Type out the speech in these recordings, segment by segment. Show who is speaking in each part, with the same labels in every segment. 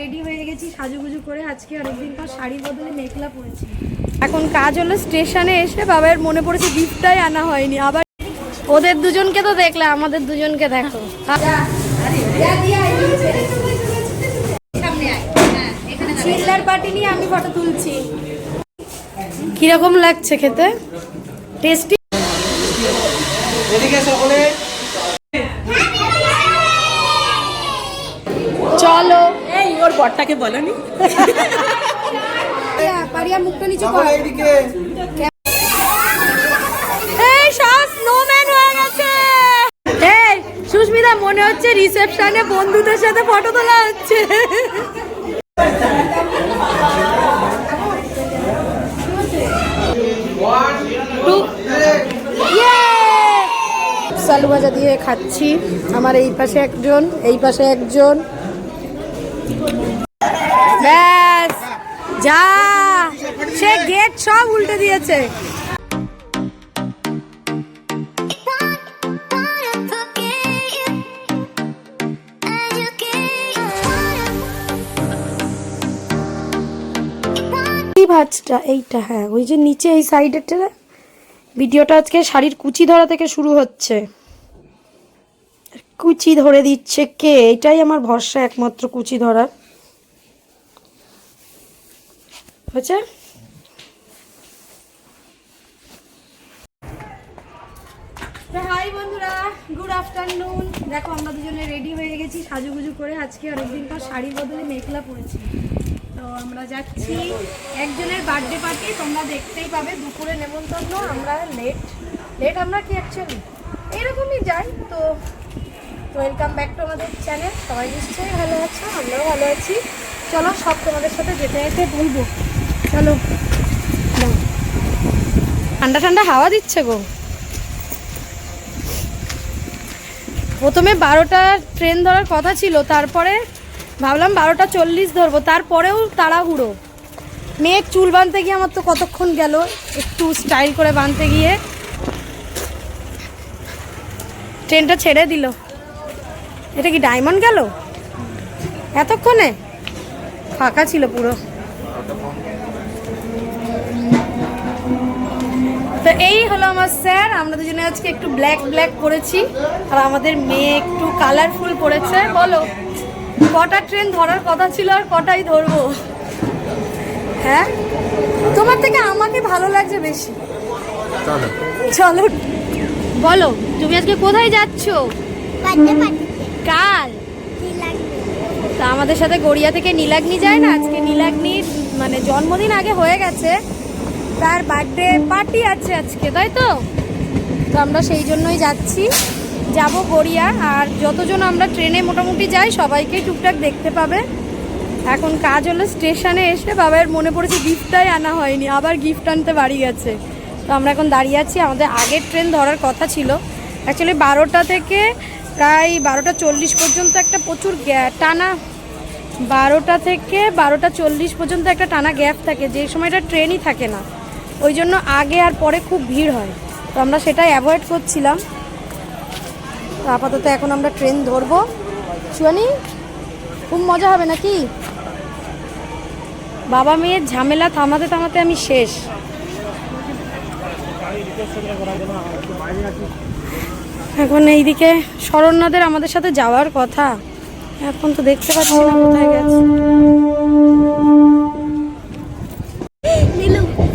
Speaker 1: Ready হয়ে গেছি সাজুগুজু করে। আজকে অনেকদিন পর শাড়ির বদলে মেখলা পরেছি। এখন কাজ হলো স্টেশনে এসে বাবার মনে পড়েছে গিফটটাই আনা হয়নি। আবার ওদের দুজনকে তো দেখলে আমাদের দুজনকে দেখো। চিল্লার পার্টি নিয়ে আমি ফটো তুলছি। কীরকম লাগছে খেতে? টেস্টি
Speaker 2: এদিকে সকলে
Speaker 1: চলো
Speaker 3: এই ওর বরটাকে বলনি?
Speaker 1: পারিয়া মুখটা নিচু কর।
Speaker 2: সকলে এদিকে
Speaker 1: এই সব স্নোম্যান হয়ে গেছে। এই সুস্মিতা মনে হচ্ছে রিসেপশনে বন্ধুদের সাথে ফটো তোলা হচ্ছে। সালু ভাজা দিয়ে খাচ্ছি। আমার এই পাশে একজন এই পাশে একজন। যা, সে গেট সব উল্টে দিয়েছে। ভাজটা, এইটা হ্যাঁ ওই যে নিচে এই সাইডেরটা, ভিডিওটা আজকে শাড়ির কুচি ধরা থেকে শুরু হচ্ছে। কুচি ধরে দিচ্ছে কে? এটাই আমার ভরসা একমাত্র কুচি ধরার। হয়েছে? হাই বন্ধুরা গুড আফটারনুন দেখো, আমরা দুজনে রেডি হয়ে গেছি সাজুগুজু করে। আজকে অনেকদিন পর শাড়ির বদলে মেখলা পরেছি। তো আমরা যাচ্ছি একজনের বার্থডে পার্টি তোমরা দেখতেই পাবে, দুপুরে নেমন্তন্ন, আমরা লেট লেট আমরা কি অ্যাকচুয়ালি এরকমই যাই, তো ওয়েলকাম ব্যাক টু আমাদের চ্যানেল সবাই নিশ্চয়ই ভালো আছো? আমরাও ভালো আছি। চলো, সব তোমাদের সাথে যেতে যেতে বলব। চলো। ঠান্ডা ঠান্ডা হাওয়া দিচ্ছে গো। প্রথমে বারোটা ট্রেন ধরার কথা ছিল, তারপরে ভাবলাম বারোটা চল্লিশ ধরবো, তারপরেও তাড়াহুড়ো। মেয়ের চুল বাঁধতে গিয়ে আমার তো কতক্ষণ গেল, একটু স্টাইল করে বাঁধতে গিয়ে। ট্রেনটা ছেড়ে দিল। এটা কি ডায়মন্ড গেল? এতক্ষণে? ফাঁকা ছিল পুরো। তো এই হলো আমার স্যার আমরা দুজনে আজকে একটু ব্ল্যাক ব্ল্যাক করেছি। আর আমাদের মেয়ে একটু কালারফুল পড়েছে বলো। কটা ট্রেন ধরার কথা ছিল আর কটাই ধরবো? হ্যাঁ? তোমার থেকে আমাকে ভালো লাগছে বেশি। চলো। বলো তুমি আজকে কোথায় যাচ্ছ? কাল তা আমাদের সাথে গড়িয়া থেকে নীলাগ্নি যায় না? আজকে নীলাগ্নির মানে জন্মদিন আগে হয়ে গেছে। তার বার্থডে পার্টি আছে আজকে, তাই তো? তো আমরা সেই জন্যই যাচ্ছি। যাব গড়িয়া, আর যতজন আমরা ট্রেনে মোটামুটি যাই সবাইকে টুকটাক দেখতে পাবে। এখন কাজ হলো স্টেশনে এসে বাবার মনে পড়েছে গিফটটাই আনা হয়নি, আবার গিফট আনতে বাড়ি গেছে। তো আমরা এখন দাঁড়িয়ে আছি, আমাদের আগের ট্রেন ধরার কথা ছিল। অ্যাকচুয়ালি বারোটা থেকে প্রায় বারোটা চল্লিশ পর্যন্ত একটা প্রচুর টানা বারোটা থেকে বারোটা চল্লিশ পর্যন্ত একটা টানা গ্যাপ থাকে, যে সময়টা ট্রেনই থাকে না। ওই জন্য আগে আর পরে খুব ভিড় হয়। তো আমরা সেটাই অ্যাভয়েড করছিলাম। আপাতত এখন আমরা ট্রেন ধরবো। চুয়ানি খুব মজা হবে নাকি? বাবা মেয়ের ঝামেলা থামাতে থামাতে আমি শেষ। এখন এইদিকে শরণ্যদের আমাদের সাথে যাওয়ার কথা। এখন তো দেখতে পাচ্ছি না কোথায় গেছে।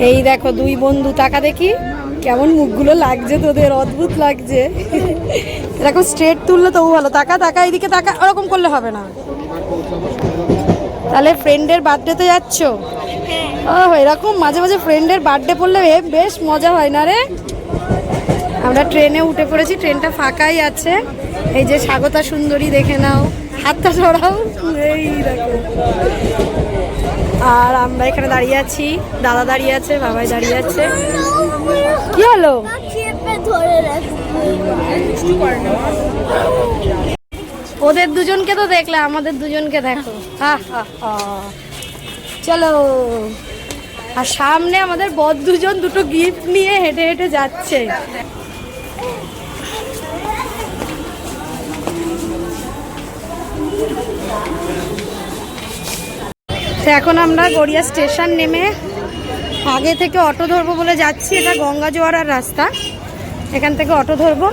Speaker 1: এই দেখো দুই বন্ধু, টাকা দেখি। কেমন মুখগুলো লাগছে তোদের, অদ্ভুত লাগছে। এরকম স্ট্রেট তুললে তবু ভালো। টাকা টাকা এইদিকে টাকা ওরকম করলে হবে না। তাহলে ফ্রেন্ডের বার্থডেতে যাচ্ছ? ও এরকম মাঝে মাঝে ফ্রেন্ডের বার্থডে পড়লে বেশ মজা হয় না রে? আমরা ট্রেনে উঠে পড়েছি, ট্রেনটা ফাঁকাই আছে। এই যে স্বাগতা সুন্দরী দেখে নাও। হাতটা ছড়াও এই দেখো। আর আমরা এখানে দাঁড়িয়ে আছি। দাদা দাঁড়িয়ে আছে, বাবাই দাঁড়িয়ে আছে। কি হলো? ওদের দুজনকে তো দেখলে আমাদের দুজনকে দেখো। চলো। আর সামনে আমাদের বদ দুজন দুটো গিফট নিয়ে হেঁটে হেঁটে যাচ্ছে। তো এখন আমরা গড়িয়া স্টেশন নেমে আগে থেকে অটো ধরবো বলে যাচ্ছি। এটা গঙ্গা জোয়ারার রাস্তা। এখান থেকে অটো ধরবো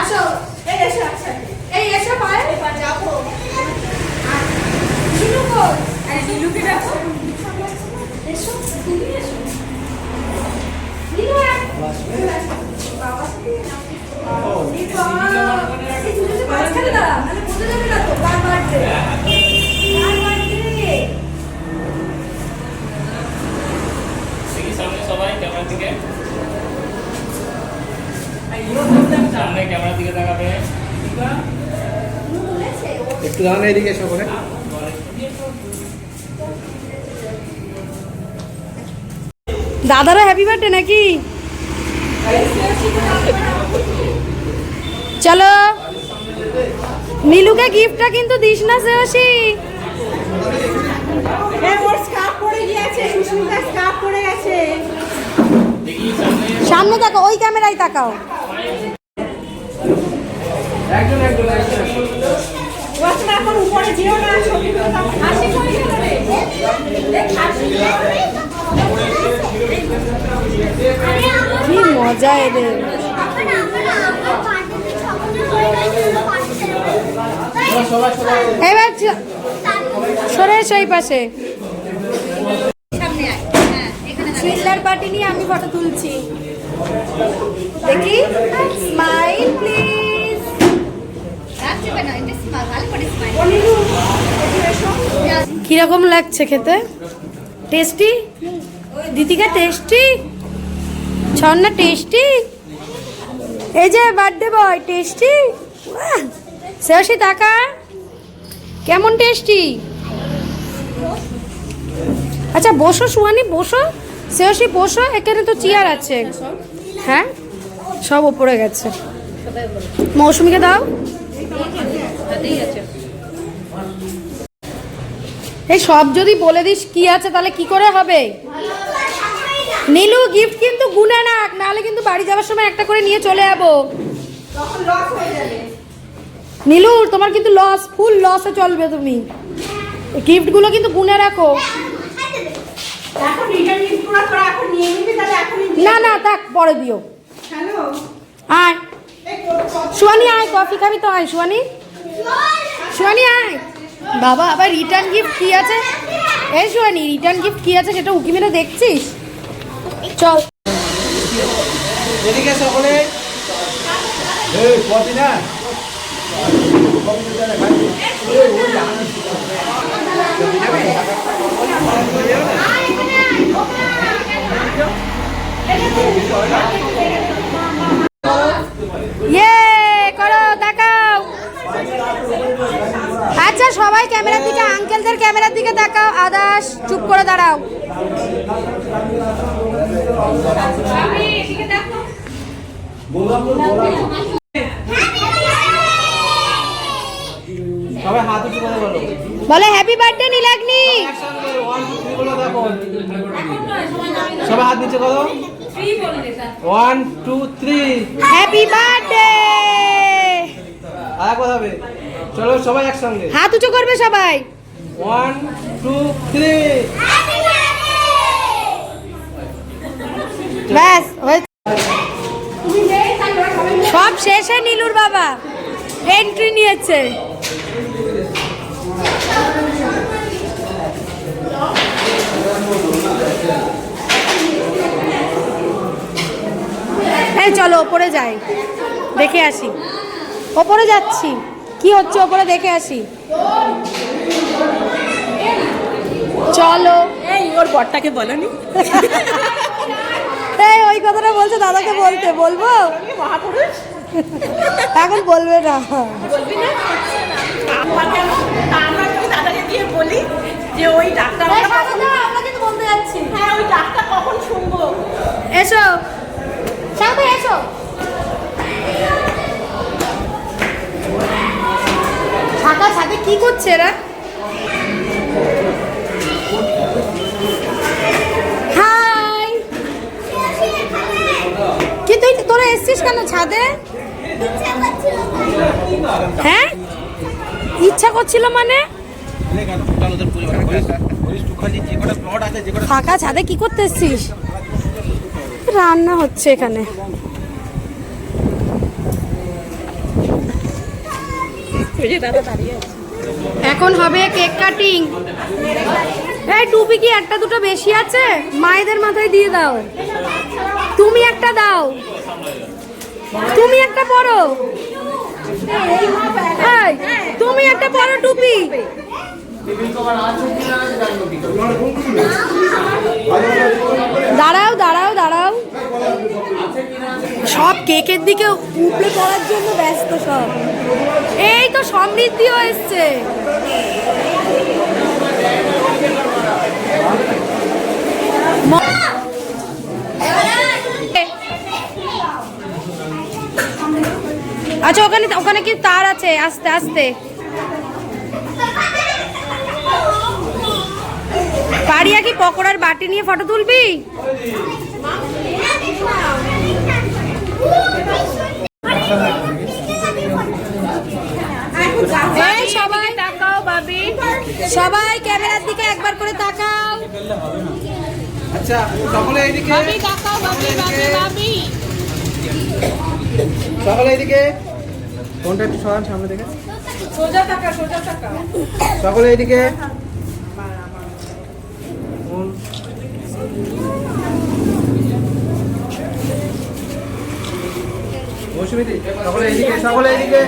Speaker 1: আসো এই এসো আচ্ছা এই এসো পায়ে এবার যাব নীলু কই আরে নীলুকে ডাকো এসো তুমি এসো নীলু আয়। বাবা এই বাবা, এই দুজনে মাঝখানে দাঁড়া, নাহলে বোঝা যাবে না তো, কার birthday? কার birthday?
Speaker 4: দেখি সামনে সবাই ক্যামেরার দিকে সামনে ক্যামেরার দিকে তাকাবে
Speaker 2: একটু
Speaker 1: দাদারও হ্যাপি বার্থডে নাকি? চলো। নীলুকে গিফটটা কিন্তু দিস না শ্রেয়সী
Speaker 3: ওর স্কার্ফ পড়ে গিয়েছে সুস্মিতা স্কার্ফ পড়ে গেছে।
Speaker 4: দেখি সামনে
Speaker 1: সামনে তাকাও ওই ক্যামেরায় তাকাও। কি মজা এদের। এবার সরে এসো এই পাশে। চিল্লার পার্টি নিয়ে আমি ফটো তুলছি। দেখি। স্মাইল প্লিজ কীরকম লাগছে খেতে? টেস্টি? দিদিকা টেস্টি? ছন্না টেস্টি? এই যে বার্থডে বয় টেস্টি? শেষে টাকা? কেমন টেস্টি আচ্ছা বসো সুহানি, বসো। শেষে বসো, এখানে তো চেয়ার আছে। হ্যাঁ? সব ওপরে গেছে। মৌসুমিকে দাও। এই সব যদি বলে দিস কি আছে, তাহলে কি করে হবে? নীলু গিফট কিন্তু গুনে না নাহলে কিন্তু বাড়ি যাওয়ার সময় একটা করে নিয়ে চলে যাব। নীলু, তোমার কিন্তু লস ফুল লসে চলবে তুমি। গিফটগুলো কিন্তু গুনে রাখো। না না, থাক, পরে দিও। আয়। সুয়ানি আয়, কফি খাবি তো, আয় সুয়ানি সুয়ানি আয়। বাবা, আবার রিটার্ন গিফট কি আছে? এই সুয়ানি রিটার্ন গিফট কি আছে সেটা উকি মেরে দেখছিস? চল।
Speaker 2: এদিকে সকলে। এই কপি না?
Speaker 1: আচ্ছা সবাই ক্যামেরার দিকে আঙ্কেলদের ক্যামেরার দিকে তাকাও আদাস চুপ করে দাঁড়াও।
Speaker 2: সবাই বলো
Speaker 1: হ্যাপি বার্থডে নীলাগ্নি।
Speaker 2: সবাই হাত নিচে করো। One two three
Speaker 1: happy birthday
Speaker 2: আর হবে। চলো সবাই একসঙ্গে।
Speaker 1: হাত উঁচু করবে সবাই।
Speaker 2: ওয়ান টু থ্রি
Speaker 1: ব্যাস সব শেষে নীলুর বাবা এন্ট্রি নিয়েছে। এই চলো ওপরে যাই। দেখে আসি। ওপরে যাচ্ছি। কি হচ্ছে? ওপরে দেখে আসি। চলো।
Speaker 3: এই ওর বরটাকে বলনি?
Speaker 1: এই ওই কথাটা বলছে দাদাকে বলতে। বলব? এখন বলবে না।
Speaker 3: বলবি না? গিয়ে বলি যে ওই ডাক্তার
Speaker 1: আমরা কিন্তু বলতে যাচ্ছি।
Speaker 3: হ্যাঁ ওই ডাক্তার কখন শুনব?
Speaker 1: এসো। সাথে এসো। ছাতা ছাদে কি করছে এরা? হাই। কি তুই তোরা এসছিস কেন ছাদে? হ্যাঁ? ইচ্ছা করছিল মানে? ফাঁকা ছাদে কি করতে এসছিস? রান্না হচ্ছে এখানে।
Speaker 3: ওই যে দাদা দাঁড়িয়ে আছে।
Speaker 1: এখন হবে কেক কাটিং। এই টুপি কি একটা দুটো বেশি আছে? মায়েদের মাথায় দিয়ে দাও। তুমি একটা দাও। তুমি একটা পরো। তুমি একটা পরো টুপি। দাঁড়াও দাঁড়াও দাঁড়াও। সব কেকের দিকে উপড়ে পড়ার জন্য ব্যস্ত সব। এই তো সমৃদ্ধিও এসছে আচ্ছা ওখানে ওখানে কি তার আছে? আস্তে আস্তে। পারিয়া কি পকোড়ার বাটি নিয়ে ফটো তুলবি? সবাই তাকাও বাবি সবাই ক্যামেরার দিকে একবার করে তাকাও।
Speaker 2: আচ্ছা সকলে এইদিকে।
Speaker 1: বাবি তাকাও বাবি বাবি বাবি
Speaker 2: সকলে এইদিকে। কোনটা একটু সরান সামনে থেকে।
Speaker 3: সোজা সোজা
Speaker 2: সকলে এইদিকে। কোন? মৌসুমীদি সকলে এইদিকে সকলে এইদিকে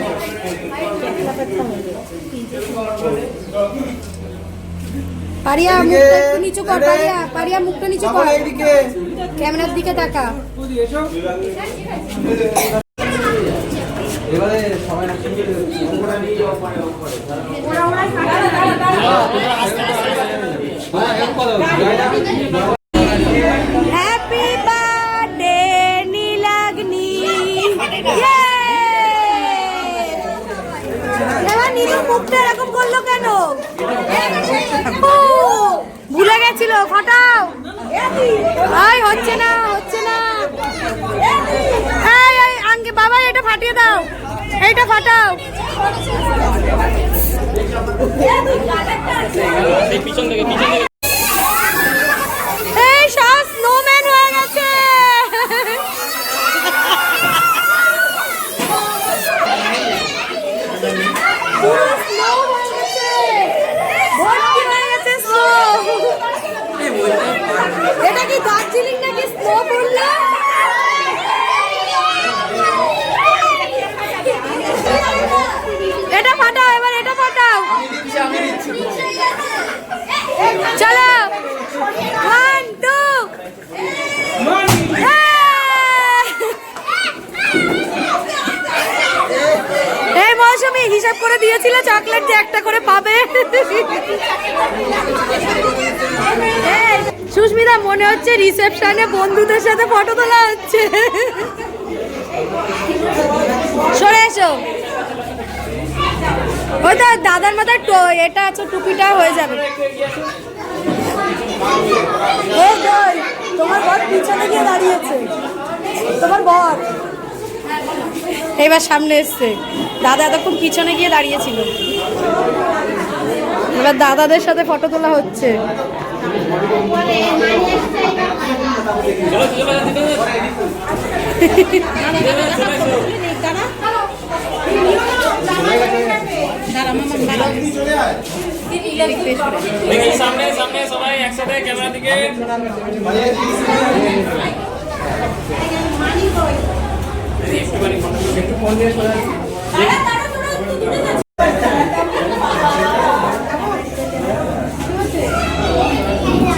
Speaker 1: পারিয়া মুখটা একটু নিচু কর পারিয়া পারিয়া মুখটা নিচু কর।
Speaker 2: এইদিকে
Speaker 1: ক্যামেরার দিকে তাকা।
Speaker 2: এবারে সবাই একসঙ্গে অঙ্কটা
Speaker 1: ভুলে গেছিল, ফটাও। আই হচ্ছে না হচ্ছে না। এই এই আঙ্কে বাবা এটা ফাটিয়ে দাও। এইটা ফাটাও।
Speaker 4: পিছন থেকে পিছন থেকে
Speaker 1: এই সব স্নোম্যান হয়ে গেছে পুরো snow হয়ে গেছে। ভর্তি হয়ে গেছে snow। এটা কি দার্জিলিং নাকি স্নো এটা ফাটাও এবার এটা ফাটাও চলো। মৌসুমি হিসাব করে দিয়েছিল চকলেট যে একটা করে পাবে। এই, সুস্মিতা, মনে হচ্ছে রিসেপশনে বন্ধুদের সাথে ফটো তোলা হচ্ছে। সরে এসো। ওই তো দাদার মাথায় এটা আছে টুপিটা হয়ে যাবে। তোমার বর পিছনে গিয়ে দাঁড়িয়েছে। তোমার বর। এবার সামনে এসছে। দাদা এতক্ষণ পিছনে গিয়ে দাঁড়িয়েছিল। এবার দাদাদের সাথে ফটো তোলা হচ্ছে।
Speaker 4: সামনে সামনে সবাই একসাথে ক্যামেরা দিকে
Speaker 2: একটু ফোন দিয়ে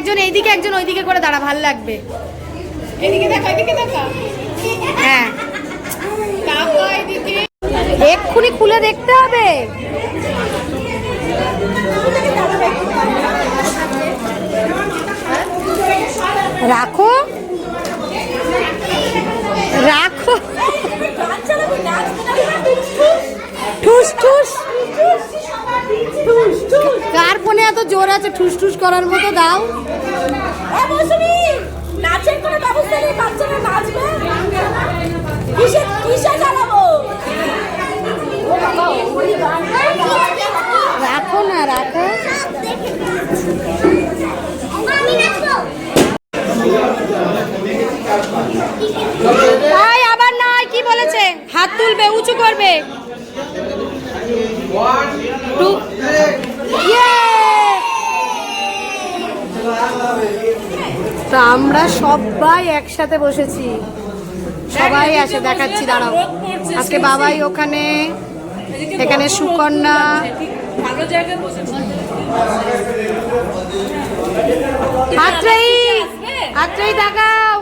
Speaker 2: একজন এইদিকে
Speaker 1: একজন ওইদিকে করে দাঁড়া ভালো লাগবে।
Speaker 3: এদিকে দেখো এদিকে দেখো।
Speaker 1: হ্যাঁ। এক্ষুনি খুলে দেখতে হবে। রাখো। রাখো। ঠুস ঠুস। ফোনে এত জোর আছে ঠুস ঠুস করার মতো দাও।
Speaker 3: এ মৌসুমী নাচের কোনো ব্যবস্থা নেই বাচ্চারা নাচবে? কিসে কিসে চালাবো
Speaker 1: রাখো না রাখো। ভাই আবার নয় কি বলেছে? হাত তুলবে উঁচু করবে। টু ইয়ে! তো আমরা সবাই একসাথে বসেছি। সবাই আসে দেখাচ্ছি দাঁড়াও। আজকে বাবাই ওখানে এখানে সুকন্যা। আত্রেই আত্রেই দেখাও।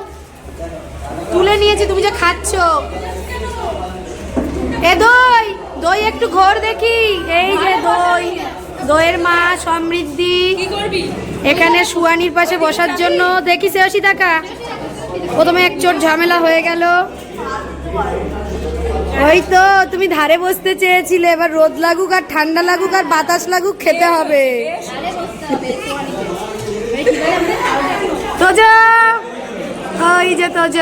Speaker 1: তুলে নিয়েছি তুমি যে খাচ্ছ। এ দই দই একটু ঘোর দেখি। এই যে দই দইয়ের মা সমৃদ্ধি।
Speaker 3: কি করবি?
Speaker 1: এখানে সুয়ানির পাশে বসার জন্য দেখি শেষই টাকা প্রথমে এক চোট ঝামেলা হয়ে গেল। ওই তো, তুমি ধারে বসতে চেয়েছিলে, এবার রোদ লাগুক আর ঠান্ডা লাগুক আর বাতাস লাগুক, খেতে হবে। তোজ, ওই যে তোজ।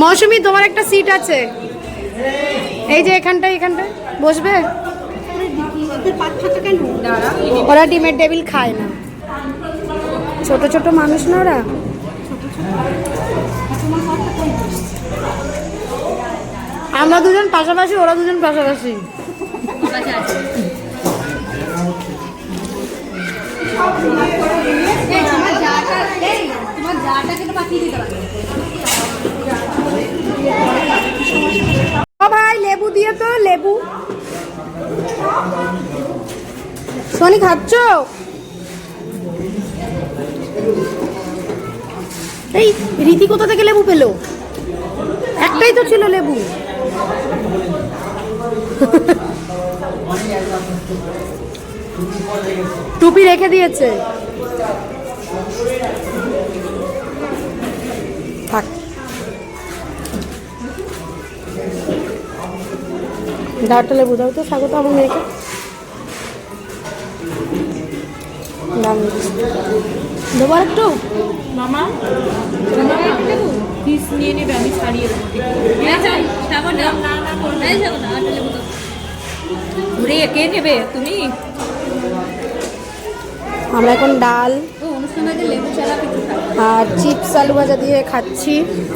Speaker 1: মৌসুমি, তোমার একটা সিট আছে। এই যে এখানটায় এখানটায়। বসবে? ওরা ডিমের টেবিল খায় না। ছোট ছোট মানুষ না ওরা? আমরা দুজন পাশাপাশি, ওরা দুজন পাশাপাশি। ও ভাই লেবু দিয়ে তো, লেবু। সোনি, খাচ্ছ? এই, রীতি কোথা থেকে লেবু পেল? একটাই তো ছিল লেবু। টুপি রেখে দিয়েছে। দাঁড়টা লেবু দাও তো স্বাগত আমার মেয়েকে। দাম দেবো একটু
Speaker 3: মামা পিস নিয়ে নেবে আমি ছাড়িয়ে ঘুরে কে নেবে তুমি?
Speaker 1: আমরা এখন ডাল আর চিপস আলু ভাজা দিয়ে খাচ্ছি।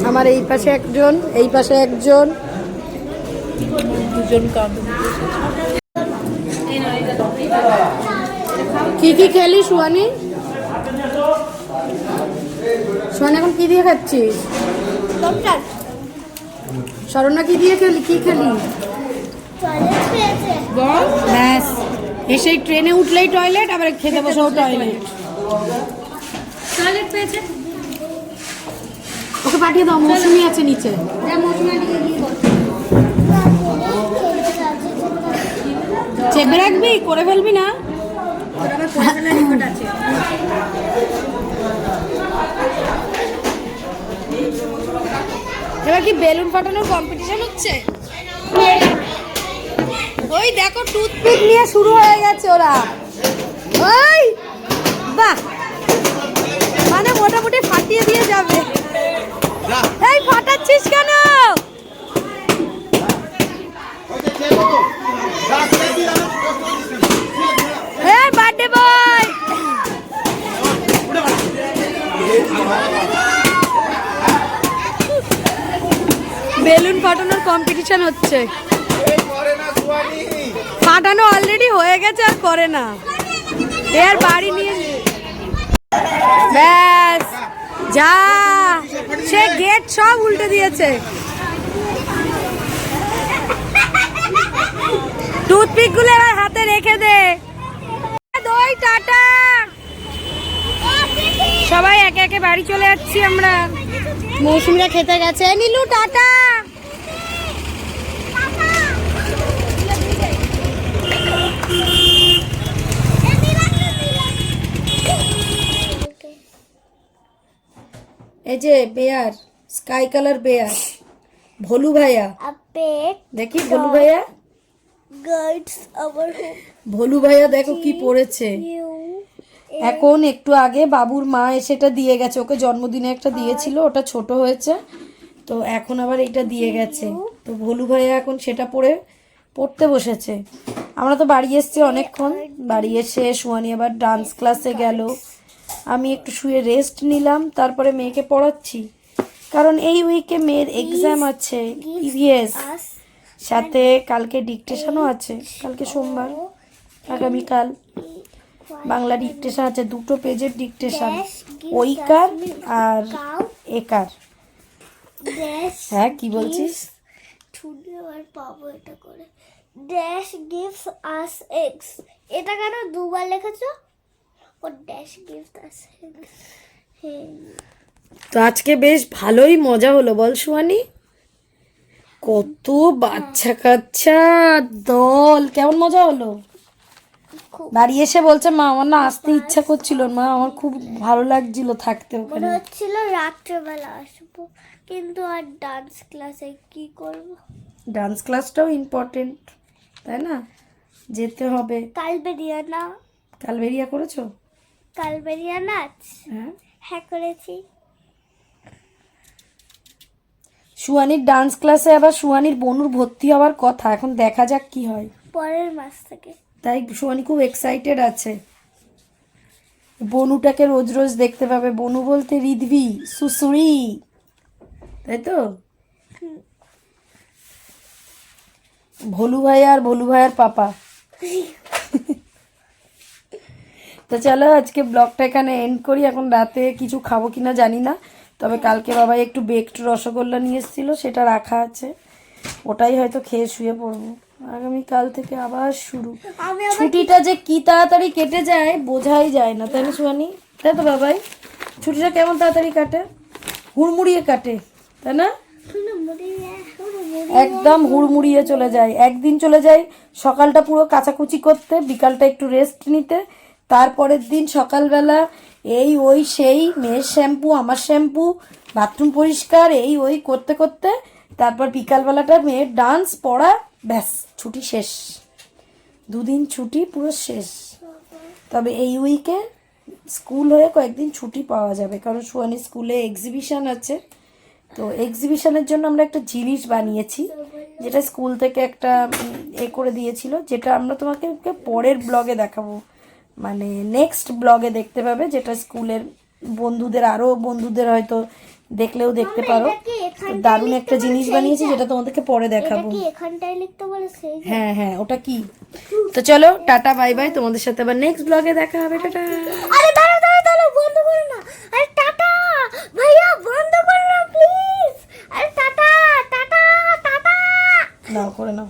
Speaker 1: আমার এই পাশে একজন এই পাশে একজন।
Speaker 3: দুজন
Speaker 1: কি কি খেলি সুয়ানি সুয়ানি এখন কি দিয়ে খাচ্ছিস? শরণা কি দিয়ে খেলি কি খেলি? ব্যাস। এসেই ট্রেনে উঠলেই টয়লেট আবার খেতে বসেও টয়লেট।
Speaker 3: টয়লেট পেয়েছে।
Speaker 1: ওকে পাঠিয়ে দাও মৌসুমি আছে নিচে। চেপে রাখবি করে ফেলবি না। এবার কি বেলুন ফাটানোর কম্পিটিশন হচ্ছে? ওই দেখো টুথপিক নিয়ে শুরু হয়ে গেছে ওরা। ওই বাহ। মানে মোটামুটি ফাটিয়ে দিয়ে যাবে। এই ফাটাচ্ছিস কেন? বয়। ফাটানোর কম্পিটিশন হচ্ছে। ফাটানো অলরেডি হয়ে গেছে, আর করে না। এর বাড়ি নিয়ে ব্যাস, যা। সে গেট সব উল্টে দিয়েছে টুথপিকগুলো এবার হাতে রেখে দে। দই টাটা। সবাই একে একে বাড়ি চলে যাচ্ছি আমরা। মৌসুমিরা খেতে গেছে। নীলু টাটা। এই যে বেয়ার স্কাই কালার বেয়ার ভলু ভাইয়া। দেখি ভলু ভাইয়া।
Speaker 3: Guards our home.
Speaker 1: ভলু ভাইয়া দেখো কি পড়েছে। এখন একটু আগে বাবুর মা এসে এটা দিয়ে গেছে। ওকে জন্মদিনে একটা দিয়েছিল ওটা ছোট হয়েছে। তো এখন আবার এটা দিয়ে গেছে। তো ভলু ভাইয়া এখন সেটা পড়ে পড়তে বসেছে। আমরা তো বাড়ি এসেছি অনেকক্ষণ। বাড়ি এসে সুয়ানি আবার ডান্স ক্লাসে গেল। আমি একটু শুয়ে রেস্ট নিলাম তারপরে মেয়েকে পড়াচ্ছি। কারণ এই উইকে মেয়ের এক্সাম আছে ইভিএস সাথে কালকে ডিকটেশনও আছে কালকে সোমবার আগামীকাল। বাংলা ডিকটেশন আছে দুটো পেজের ডিকটেশন ওইকার আর একার। হ্যাঁ কি বলছিস?
Speaker 3: ছুটি আর পাবো এটা করে। ড্যাশ গিভস আস এক্স এটা কেন দুবার লিখেছো? ও ড্যাশ গিভস আস এক্স
Speaker 1: তো আজকে বেশ ভালোই মজা হলো বল সুয়ানি কত বাচ্চা কাচ্চা দল। কেমন মজা হলো? বাড়ি এসে বলছে মা আমার না আসতে ইচ্ছা করছিল মা আমার খুব ভালো লাগছিল থাকতে ওখানে।
Speaker 3: হচ্ছিল রাত্রেবেলা আসব কিন্তু আর ডান্স ক্লাসে কি করব?
Speaker 1: ডান্স ক্লাসটাও ইম্পর্টেন্ট তাই না? যেতে হবে।
Speaker 3: কালবেরিয়া না।
Speaker 1: কালবেরিয়া করেছ?
Speaker 3: কালবেরিয়া নাচ?
Speaker 1: হ্যাঁ।
Speaker 3: হ্যাঁ করেছি।
Speaker 1: সুয়ানির ডান্স ক্লাসে আবার সুয়ানির বনুর ভর্তি হওয়ার কথা। এখন দেখা যাক কি হয়।
Speaker 3: পরের মাস থেকে।
Speaker 1: তাই সুয়ানি খুব এক্সাইটেড আছে। বনুটাকে রোজ রোজ দেখতে পাবে। বনু বলতে রিধবি সুসুরি তাই তো? ভলু ভাই আর ভলু ভাইয়ের পাপা। তো চলো আজকে ব্লগটা এখানে এন্ড করি। এখন রাতে কিছু খাব কিনা জানি না। তবে কালকে বাবা একটু বেকড রসগোল্লা নিয়ে এসেছিল সেটা রাখা আছে। ওটাই হয়তো খেয়ে শুয়ে পড়ব। আগামী কাল থেকে আবার শুরু। ছুটিটা যে কি তাড়াতাড়ি কেটে যায় বোঝাই যায় না। তাই না সুয়ানি তাই তো বাবাই? ছুটিটা কেমন তাড়াতাড়ি কাটে? হুড়মুড়িয়ে কাটে তাই না? একদম হুড়মুড়িয়ে চলে যায়। একদিন চলে যায় সকালটা পুরো কাচাকুচি করতে বিকালটা একটু রেস্ট নিতে। তারপরের দিন সকালবেলা এই ওই সেই মেয়ের শ্যাম্পু, আমার শ্যাম্পু, বাথরুম পরিষ্কার, এই ওই করতে করতে তারপর বিকালবেলাটা মেয়ের ডান্স, পড়া, ব্যাস, ছুটি শেষ। দুদিন ছুটি পুরো শেষ। তবে এই উইকে স্কুল হয়ে কয়েকদিন ছুটি পাওয়া যাবে, কারণ সুয়ানি স্কুলে এক্সিবিশন আছে। তো এক্সিবিশনের জন্য আমরা একটা জিনিস বানিয়েছি, যেটা স্কুল থেকে একটা এ করে দিয়েছিল, যেটা আমরা তোমাকে পরের ব্লগে দেখাবো। মানে নেক্সট ব্লগে দেখতে পাবে যেটা স্কুলের বন্ধুদের আরও বন্ধুদের হয়তো দেখলেও দেখতে পারো। দারুণ একটা জিনিস বানিয়েছি যেটা তোমাদেরকে পরে দেখাবো? হ্যাঁ হ্যাঁ ওটা কি? তো চলো টাটা বাই বাই তোমাদের সাথে আবার নেক্সট ব্লগে দেখা হবে টাটা।
Speaker 3: আরে দাঁড়াও দাঁড়াও দাঁড়াও বন্ধ করো না। আরে টাটা ভাইয়া বন্ধ করো না প্লিজ আরে টাটা টাটা টাটা।
Speaker 1: নাও করে নাও।